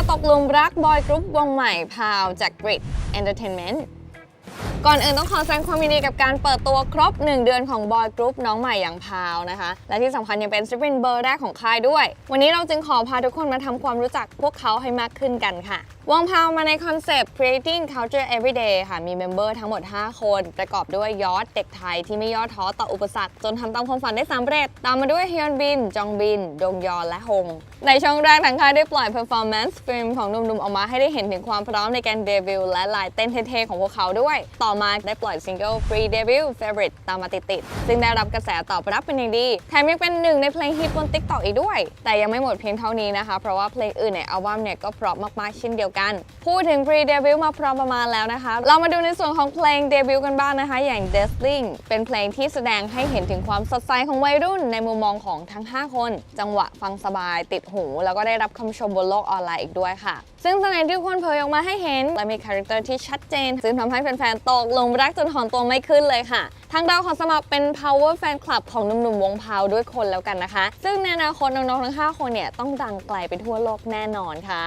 าตกหลุมรักบอยกรุ๊ปวงใหม่พาวจากกริดเอนเตอร์เทนเมนต์ ก่อนอื่นต้องขอแสดงความยินดีกับการเปิดตัวครบ 1 เดือนของบอยกรุ๊ปน้องใหม่อย่างพาวนะคะ และที่สำคัญยังเป็นศิลปินเบอร์แรกของค่ายด้วย วันนี้เราจึงขอพาทุกคนมาทำความรู้จักพวกเขาให้มากขึ้นกันค่ะ วงพาวมาในคอนเซปต์ creating culture everyday ค่ะ มีเมมเบอร์ทั้งหมด 5 คน ประกอบด้วยยอดเด็กไทยที่ไม่ย่อท้อต่ออุปสรรค จนทำตามความฝันได้สำเร็จ ตามมาด้วยฮยอนบิน จองบิน ดงยอนและฮง ในช่วงแรกทางค่ายได้ปล่อย performance film ของหนุ่มๆออกมาให้ได้เห็นถึงความพร้อมในการเดบิวต์และลายเต้นเท่ๆของพวกเขาด้วยต่อมาได้ปล่อยซิงเกิล pre debut favorite ตามมาติดๆซึ่งได้รับกระแสตอบรับเป็นอย่างดี แถมยังเป็นหนึ่งในเพลงฮิตบน TikTok อีกด้วย แต่ยังไม่หมดเพียงเท่านี้นะคะ เพราะว่าเพลงอื่นในอัลบั้มเนี่ยก็เพราะมากๆเช่นเดียวกัน พูดถึง pre debut มาพร้อมประมาณแล้วนะคะ เรามาดูในส่วนของเพลงเดบิวต์กันบ้างนะคะ อย่าง Dazzling เป็นเพลงที่แสดงให้เห็นถึงความสดใสของวัยรุ่นในมุมมองของทั้ง 5 คน จังหวะฟังสบายติดหู แล้วก็ได้รับคำชมบนโลกออนไลน์อีกด้วยค่ะ ซึ่งแสดงที่คนเผยออกมาให้เห็นและมีคาแรคเตอร์ที่ชัดเจน ซึ่งทำให้แฟนๆตกหลงรักจนถอนตัวไม่ขึ้นเลยค่ะ ทางเราขอสมัครเป็น power fan club ของหนุ่มๆวงพาวด้วยคนแล้วกันนะคะ ซึ่งในอนาคตน้องๆทั้ง 5 คนเนี่ยต้องดังไกลไปทั่วโลกแน่นอนค่ะ